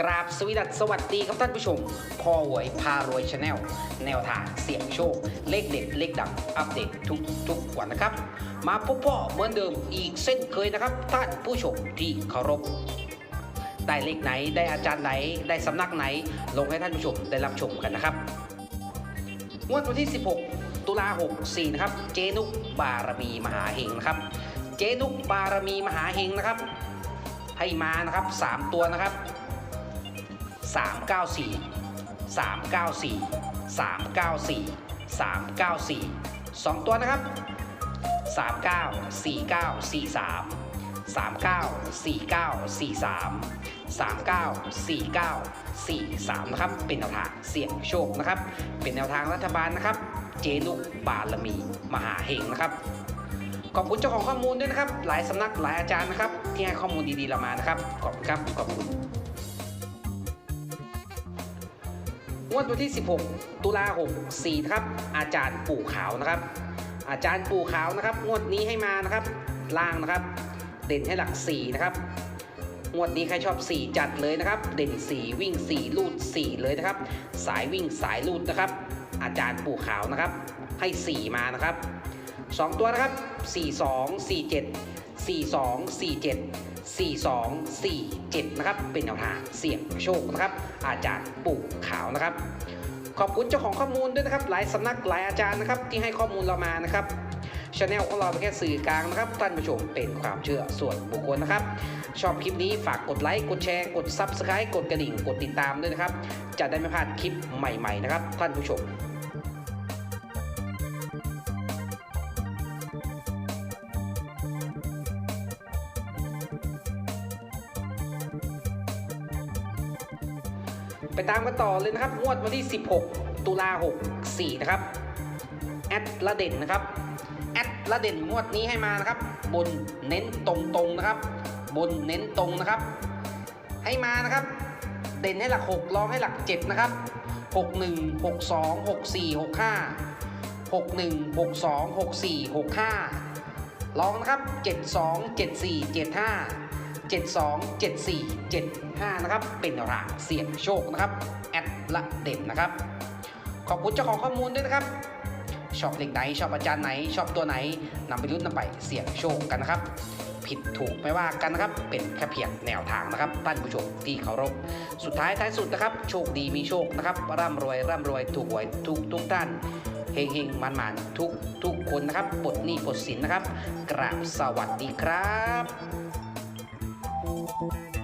กราบสวีดัสสวัสดีครับท่านผู้ชมพ่อหวยพารวยชาแนลแนวทางเสี่ยงโชค เลขเด็ด เลขดังอัปเดตทุกทุกวันนะครับ มาพบพ่อเหมือนเดิมอีกเส้นเคยนะครับ ท่านผู้ชมที่เคารพได้เลขไหนได้อาจารย์ไหนได้สำนักไหน ลงให้ท่านผู้ชมได้รับชมกันนะครับงวดวันที่ 16 ตุลา64นะครับ เจนุกบารมีมหาเฮงนะครับ เจนุกบารมีมหาเฮงนะครับ ให้มานะครับ 3 ตัวนะครับ 394 394 394 394 2 ตัวนะครับ 39 49 43 39 49 43 39 49 43 นะครับ เป็นแนวทางเสี่ยงโชคนะครับ เป็นแนวทางรัฐบาลนะครับ เจนุกบารมี มหาเฮงนะครับ ขอบคุณเจ้าของข้อมูลด้วยนะครับ หลายสำนักหลายอาจารย์นะครับ ที่ให้ข้อมูลดีๆเรามานะครับ ขอบคุณครับ ขอบคุณ วดวันที่ 16 ตุลา64ครับ อาจารย์ปู่ขาวนะครับ อาจารย์ปู่ขาวนะครับ งวดนี้ให้มานะครับ ล่างนะครับ เด่นให้หลัก 4 นะครับ งวดนี้ใครชอบ 4 จัดเลยนะครับ เด่น 4 วิ่ง 4 ลูด 4 เลยนะครับ สายวิ่งสายลูดนะครับ อาจารย์ปู่ขาวนะครับ ให้ 4 มานะครับ 2 ตัวนะครับ 42 47 42 47 42 47 นะครับ เป็นแนวทางเสี่ยงโชคนะครับ อาจารย์ปู่ขาวนะครับ ขอบคุณเจ้าของข้อมูลด้วยนะครับ หลายสำนักหลายอาจารย์นะครับ ที่ให้ข้อมูลเรามานะครับช anel ของเราเป็นแค่สื่อกลางนะครับท่านผู้ชมเป็นความเชื่อส่วนบุคคลนะครับ ชอบคลิปนี้ฝากกดไลค์กดแชร์กด Subscribe กดกระดิ่งกดติดตามด้วยนะครับ จะได้ไม่พลาดคลิปใหม่ๆนะครับท่านผู้ชม ไปตามกันต่อเลยนะครับงวดวันที่ 16 ตุลา64 นะครับ แอดละเด่นนะครับ แอดละเด่นงวดนี้ให้มานะครับ บนเน้นตรงๆนะครับ บนเน้นตรงนะครับ ให้มานะครับ เด่นให้หลัก 6 รองให้หลัก 7 นะครับ 61 62 64 65 61 62 64 65 ลองนะครับ 72 74 75 72 74 75 นะครับ เป็นแนวทางเสี่ยงโชคนะครับ แอดละเด่นนะครับ ขอบคุณเจ้าของข้อมูลด้วยนะครับ ชอบเลขไหน ชอบอาจารย์ไหน ชอบตัวไหนนำไปรุ่นนำไปเสี่ยงโชคกันนะครับ ผิดถูกไม่ว่ากันนะครับ เป็นแค่เพียงแนวทางนะครับ ท่านผู้ชมที่เคารพ สุดท้ายท้ายสุดนะครับ โชคดีมีโชคนะครับ ร่ำรวยร่ำรวยถูกหวยทุกทุกท่านเฮงเฮงมันมันทุกทุกคนนะครับปลดหนี้ปลดสินนะครับ กราบสวัสดีครับ Thank you.